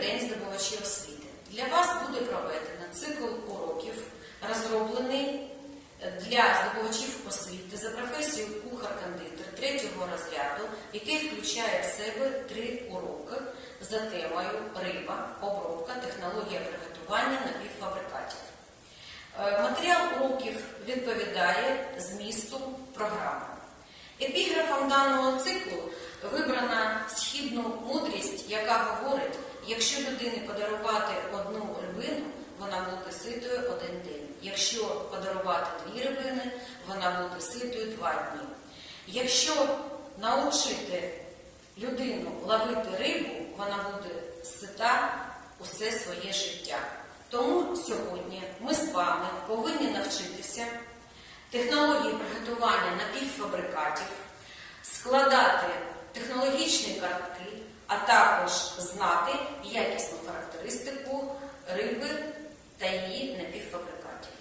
день здобувачі освіти. Для вас буде проведено цикл уроків, розроблений для здобувачів освіти за професією кухар-кондитер третього розряду, який включає в себе три уроки за темою риба, обробка, технологія приготування напівфабрикатів. Е, Матеріал уроків відповідає змісту програми. Епіграфом даного циклу вибрана східну мудрість, яка говорить, якщо людині подарувати одну рибину, вона буде ситою один день. Якщо подарувати дві рибини, вона буде ситою два дні. Якщо навчити людину ловити рибу, вона буде сита усе своє життя. Тому сьогодні ми з вами повинні навчитися технології приготування напівфабрикатів, складати технологічні картки, а також знати якісну характеристику риби та її напівфабрикатів.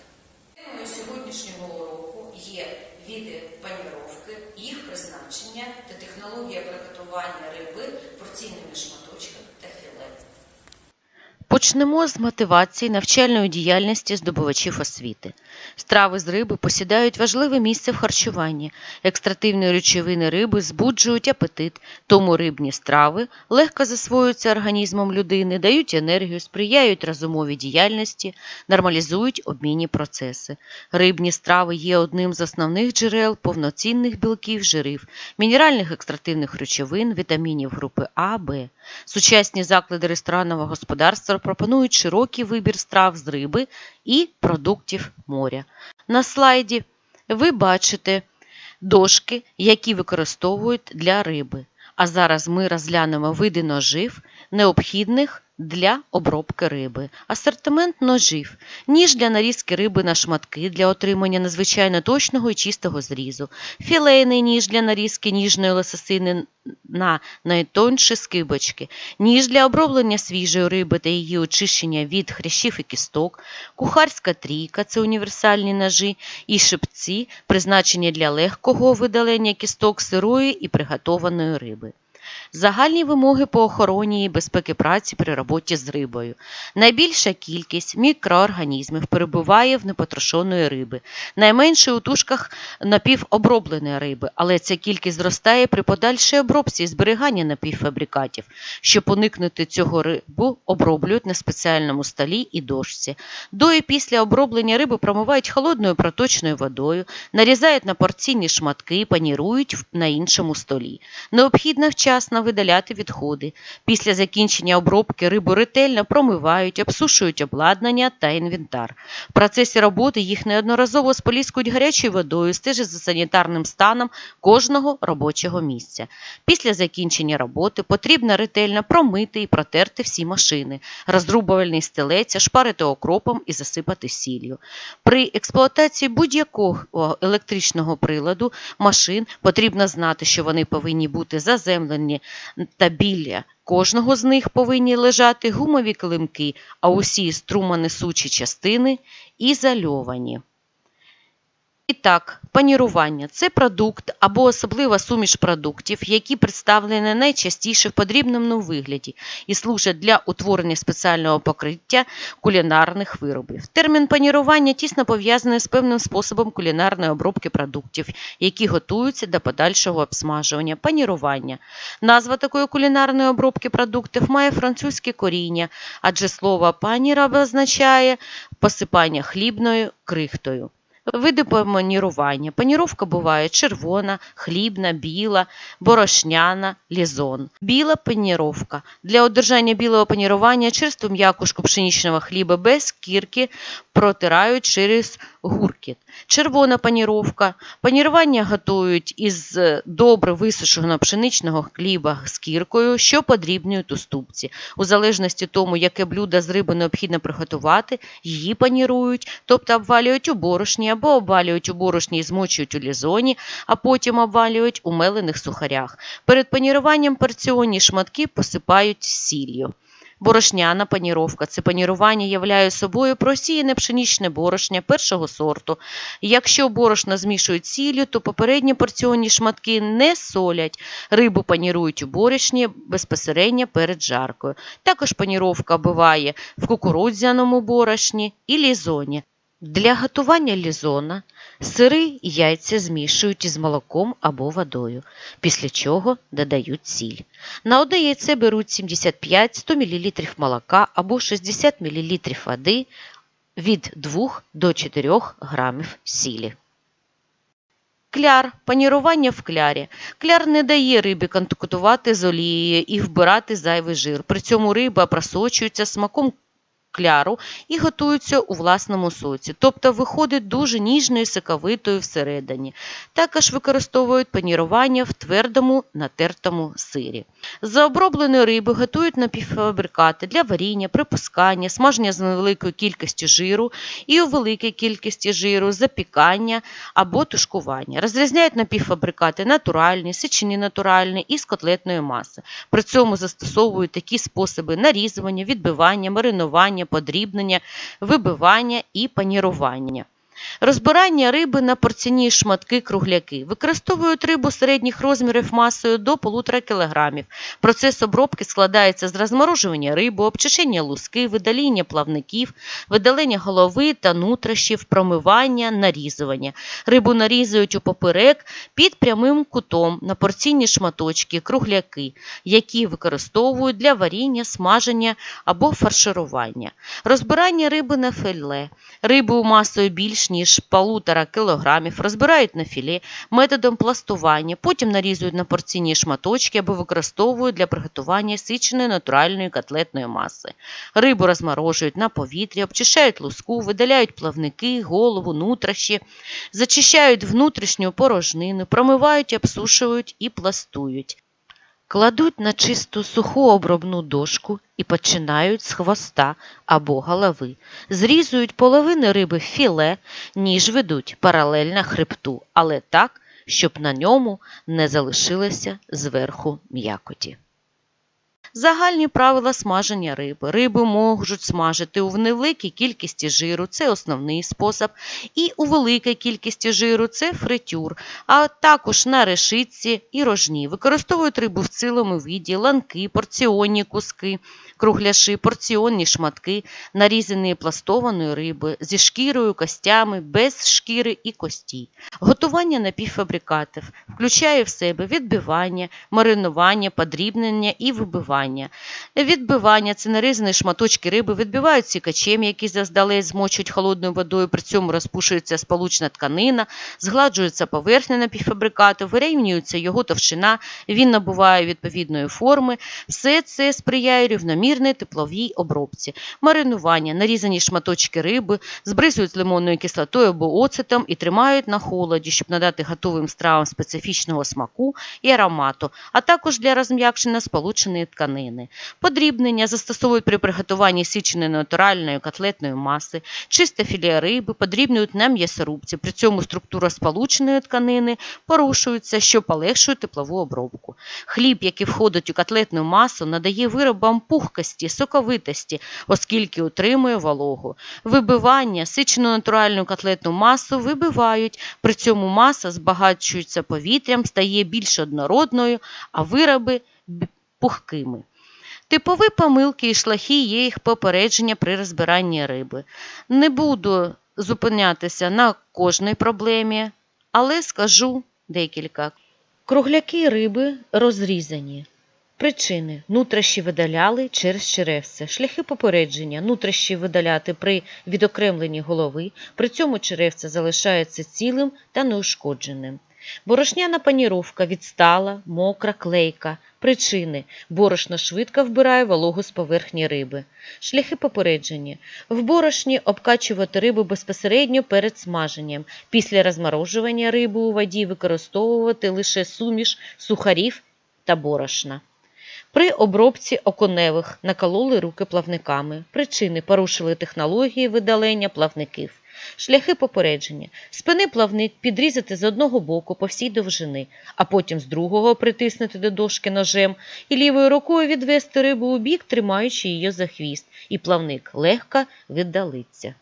Темою сьогоднішнього уроку є види паніровки, їх призначення та технологія приготування риби порційними шматочками. Почнемо з мотивації навчальної діяльності здобувачів освіти. Страви з риби посідають важливе місце в харчуванні. Екстративні речовини риби збуджують апетит, тому рибні страви легко засвоюються організмом людини, дають енергію, сприяють розумовій діяльності, нормалізують обмінні процеси. Рибні страви є одним з основних джерел повноцінних білків, жирів, мінеральних екстративних речовин, вітамінів групи А, Б. Сучасні заклади ресторанного господарства пропонують широкий вибір страв з риби і продуктів моря. На слайді ви бачите дошки, які використовують для риби. А зараз ми розглянемо види ножів, необхідних для обробки риби. Асортимент ножів. Ніж для нарізки риби на шматки для отримання надзвичайно точного і чистого зрізу. Філейний ніж для нарізки ніжної лососини на найтонші скибочки. Ніж для оброблення свіжої риби та її очищення від хрящів і кісток. Кухарська трійка це універсальні ножі і шипці, призначені для легкого видалення кісток сирої і приготованої риби. Загальні вимоги по охороні і безпеки праці при роботі з рибою. Найбільша кількість мікроорганізмів перебуває в непотрошеної риби, найменше у тушках напівобробленої риби, але ця кількість зростає при подальшій обробці і зберіганні напівфабрикатів. Щоб уникнути цього рибу, оброблюють на спеціальному столі і дошці. До і після оброблення риби промивають холодною проточною водою, нарізають на порційні шматки панірують на іншому столі. Необхідно вчасно видаляти відходи. Після закінчення обробки рибу ретельно промивають, обсушують обладнання та інвентар. В процесі роботи їх неодноразово споліскують гарячою водою, стежать за санітарним станом кожного робочого місця. Після закінчення роботи потрібно ретельно промити і протерти всі машини, розрубувальний стелець, шпарити окропом і засипати сіллю. При експлуатації будь-якого електричного приладу машин потрібно знати, що вони повинні бути заземлені та біля кожного з них повинні лежати гумові килимки, а усі струманесучі частини ізольовані. І так, панірування це продукт або особлива суміш продуктів, які представлені найчастіше в подрібному вигляді і служать для утворення спеціального покриття кулінарних виробів. Термін панірування тісно пов'язаний з певним способом кулінарної обробки продуктів, які готуються до подальшого обсмажування. Панірування. Назва такої кулінарної обробки продуктів має французьке коріння, адже слово паніра означає посипання хлібною крихтою. Види панірування. Паніровка буває червона, хлібна, біла, борошняна, лізон. Біла паніровка. Для одержання білого панірування черству м'якушку пшеничного хліба без кірки протирають через гуркіт. Червона паніровка. Панірування готують із добре висушеного пшеничного хліба з кіркою, що подрібнюють у ступці. У залежності тому, яке блюдо з риби необхідно приготувати, її панірують, тобто обвалюють у борошні або обвалюють у борошні і змочують у лізоні, а потім обвалюють у мелених сухарях. Перед паніруванням порціонні шматки посипають сіллю. Борошняна паніровка це панірування являє собою просіяне пшенічне борошня першого сорту. Якщо борошно змішують сіллю, то попередні порціонні шматки не солять. Рибу панірують у борошні безпосередньо перед жаркою. Також паніровка буває в кукурудзяному борошні і лізоні. Для готування лізона сири і яйця змішують із молоком або водою, після чого додають сіль. На одне яйце беруть 75-100 мл молока або 60 мл води від 2 до 4 грамів сілі. Кляр. Панірування в клярі. Кляр не дає рибі контактувати з олією і вбирати зайвий жир. При цьому риба просочується смаком кляру і готується у власному соці, тобто виходить дуже ніжною і соковитою всередині. Також використовують панірування в твердому натертому сирі. З обробленої риби готують напівфабрикати для варіння, припускання, смаження з невеликою кількістю жиру і у великій кількості жиру, запікання або тушкування. Розрізняють напівфабрикати натуральні, сечені натуральні і з котлетної маси. При цьому застосовують такі способи нарізування, відбивання, маринування, подрібнення, вибивання і панірування. Розбирання риби на порційні шматки кругляки. Використовують рибу середніх розмірів масою до 1,5 кг. Процес обробки складається з розморожування риби, обчищення луски, видаління плавників, видалення голови та нутрощів, промивання, нарізування. Рибу нарізують у поперек під прямим кутом на порційні шматочки, кругляки, які використовують для варіння, смаження або фарширування. Розбирання риби на філе. Рибу масою більш ніж 1,5 кг розбирають на філе методом пластування, потім нарізують на порційні шматочки або використовують для приготування сиченої натуральної котлетної маси. Рибу розморожують на повітрі, обчищають луску, видаляють плавники, голову, нутрощі, зачищають внутрішню порожнину, промивають, обсушують і пластують. Кладуть на чисту суху обробну дошку і починають з хвоста або голови. Зрізують половини риби філе, ніж ведуть паралельно хребту, але так, щоб на ньому не залишилося зверху м'якоті. Загальні правила смаження риби. Риби можуть смажити у невеликій кількості жиру, це основний спосіб, і у великій кількості жиру це фритюр, а також на решітці і рожні. Використовують рибу в цілому віді, ланки, порціонні куски, кругляші, порціонні шматки, нарізані пластованої риби зі шкірою, костями, без шкіри і костій. Готування напівфабрикатів включає в себе відбивання, маринування, подрібнення і вибивання. Відбивання це нарізані шматочки риби, відбивають сікачем, які заздалегідь змочують холодною водою, при цьому розпушується сполучна тканина, згладжується поверхня напівфабрикату, вирівнюється його товщина, він набуває відповідної форми. Все це сприяє рівномірній тепловій обробці. Маринування, нарізані шматочки риби, збризують з лимонною кислотою або оцетом і тримають на холоді, щоб надати готовим стравам специфічного смаку і аромату, а також для розм'якшення сполученої тканини. Подрібнення застосовують при приготуванні січеної натуральної котлетної маси, чисте філе риби подрібнюють на м'ясорубці, при цьому структура сполученої тканини порушується, що полегшує теплову обробку. Хліб, який входить у котлетну масу, надає виробам пухкості, соковитості, оскільки утримує вологу. Вибивання, сичену натуральну котлетну масу вибивають, при цьому маса збагачується повітрям, стає більш однородною, а вироби пухкими. Типові помилки і шлахи є їх попередження при розбиранні риби. Не буду зупинятися на кожній проблемі, але скажу декілька. Кругляки риби розрізані. Причини нутрощі видаляли через черевце, шляхи попередження нутрощі видаляти при відокремленні голови, при цьому черевце залишається цілим та неушкодженим. Борошняна паніровка відстала, мокра, клейка. Причини борошно швидко вбирає вологу з поверхні риби. Шляхи попередження. В борошні обкачувати рибу безпосередньо перед смаженням. Після розморожування риби у воді використовувати лише суміш сухарів та борошна. При обробці оконевих накололи руки плавниками. Причини порушили технології видалення плавників. Шляхи попередження. Спини плавник підрізати з одного боку по всій довжини, а потім з другого притиснути до дошки ножем і лівою рукою відвести рибу у бік, тримаючи її за хвіст, і плавник легко віддалиться.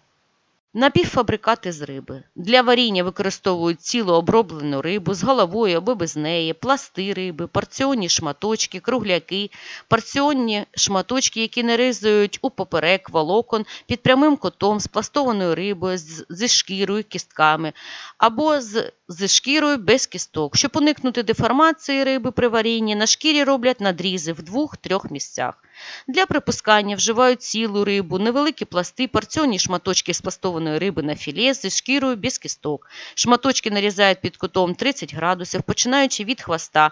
Напівфабрикати з риби. Для варіння використовують цілу оброблену рибу з головою або без неї, пласти риби, порціонні шматочки, кругляки, порціонні шматочки, які нарізують у поперек волокон під прямим кутом з пластованою рибою, зі шкірою, кістками, або з, зі шкірою без кісток. Щоб уникнути деформації риби при варінні, на шкірі роблять надрізи в двох-трьох місцях. Для припускання вживають цілу рибу, невеликі пласти, порціонні шматочки з пластованої риби на філе зі шкірою без кісток. Шматочки нарізають під кутом 30 градусів, починаючи від хвоста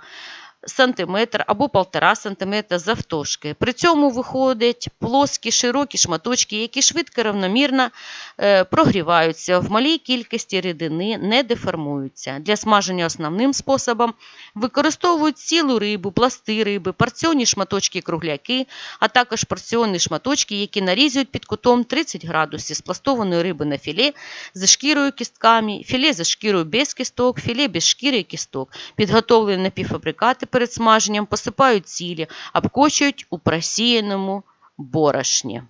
сантиметр або полтора сантиметра завтовшки. При цьому виходять плоскі широкі шматочки, які швидко равномірно е, прогріваються в малій кількості рідини, не деформуються. Для смаження основним способом використовують цілу рибу, пласти риби, порціонні шматочки кругляки, а також порціонні шматочки, які нарізують під кутом 30 градусів з пластованої риби на філе зі шкірою кістками, філе зі шкірою без кісток, філе без шкіри і кісток. Підготовлені напівфабрикати перед смаженням посипають цілі, обкочують у просіяному борошні.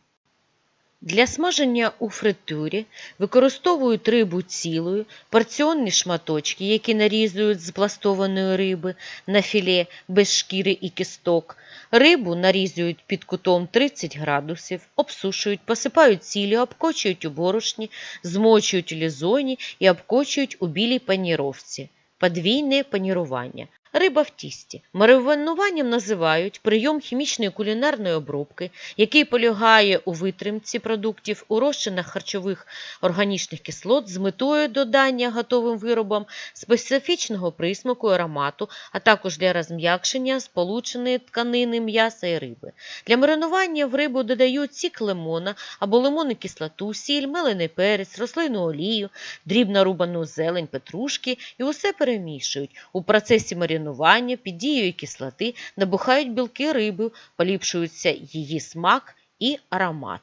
Для смаження у фритюрі використовують рибу цілою, порціонні шматочки, які нарізують з пластованої риби на філе без шкіри і кісток. Рибу нарізують під кутом 30 градусів, обсушують, посипають цілі, обкочують у борошні, змочують у лізоні і обкочують у білій паніровці. Подвійне панірування. Риба в тісті. Маринуванням називають прийом хімічної кулінарної обробки, який полягає у витримці продуктів у розчинах харчових органічних кислот з метою додання готовим виробам специфічного присмаку аромату, а також для розм'якшення сполученої тканини м'яса і риби. Для маринування в рибу додають сік лимона або лимонну кислоту, сіль, мелений перець, рослинну олію, дрібно рубану зелень, петрушки і усе перемішують. У процесі маринування під дією кислоти набухають білки риби, поліпшується її смак і аромат.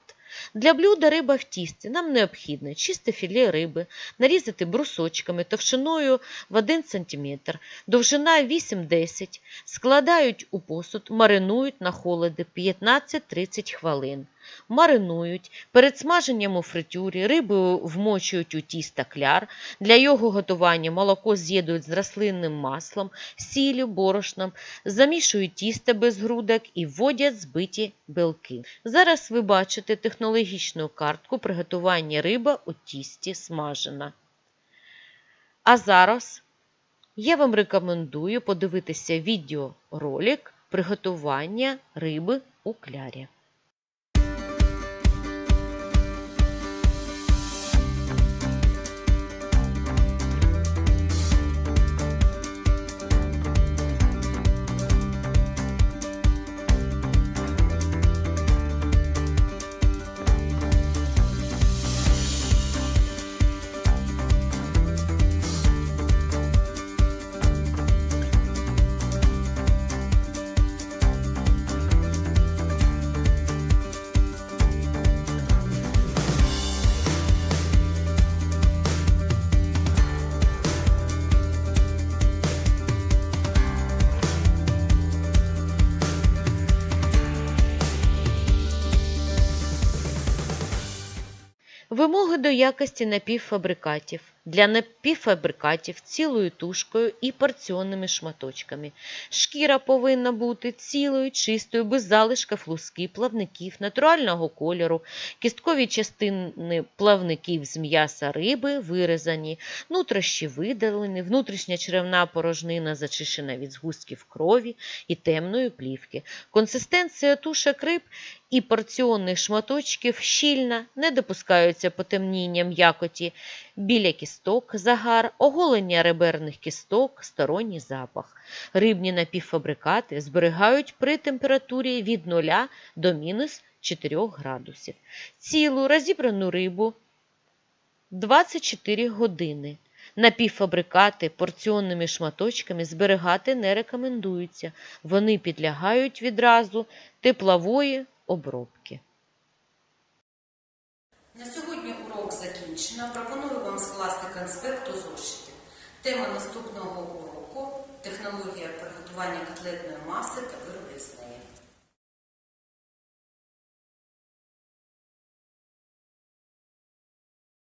Для блюда риба в тісті нам необхідно чисте філе риби, нарізати брусочками товщиною в 1 см, довжина 8-10 складають у посуд, маринують на холоді 15-30 хвилин. Маринують. Перед смаженням у фритюрі рибу вмочують у тісто кляр. Для його готування молоко з'єднують з рослинним маслом, сіллю, борошном, замішують тісто без грудок і вводять збиті білки. Зараз ви бачите технологічну картку приготування риби у тісті смажена. А зараз я вам рекомендую подивитися відеоролик приготування риби у клярі. Вимоги до якості напівфабрикатів. Для напівфабрикатів цілою тушкою і порціонними шматочками. Шкіра повинна бути цілою, чистою, без залишків луски, плавників, натурального кольору, кісткові частини плавників з м'яса риби вирізані, нутрощі видалені, внутрішня черевна порожнина зачищена від згустків крові і темної плівки. Консистенція тушок риб і порціонних шматочків щільна, не допускаються потемніння м'якоті, біля кісток, загар, оголення реберних кісток, сторонній запах. Рибні напівфабрикати зберігають при температурі від 0 до мінус 4 градусів. Цілу розібрану рибу 24 години. Напівфабрикати порціонними шматочками зберігати не рекомендується. Вони підлягають відразу теплової обробки. На сьогодні урок закінчено. Конспекту зошити. Тема наступного уроку технологія приготування котлетної маси та неї.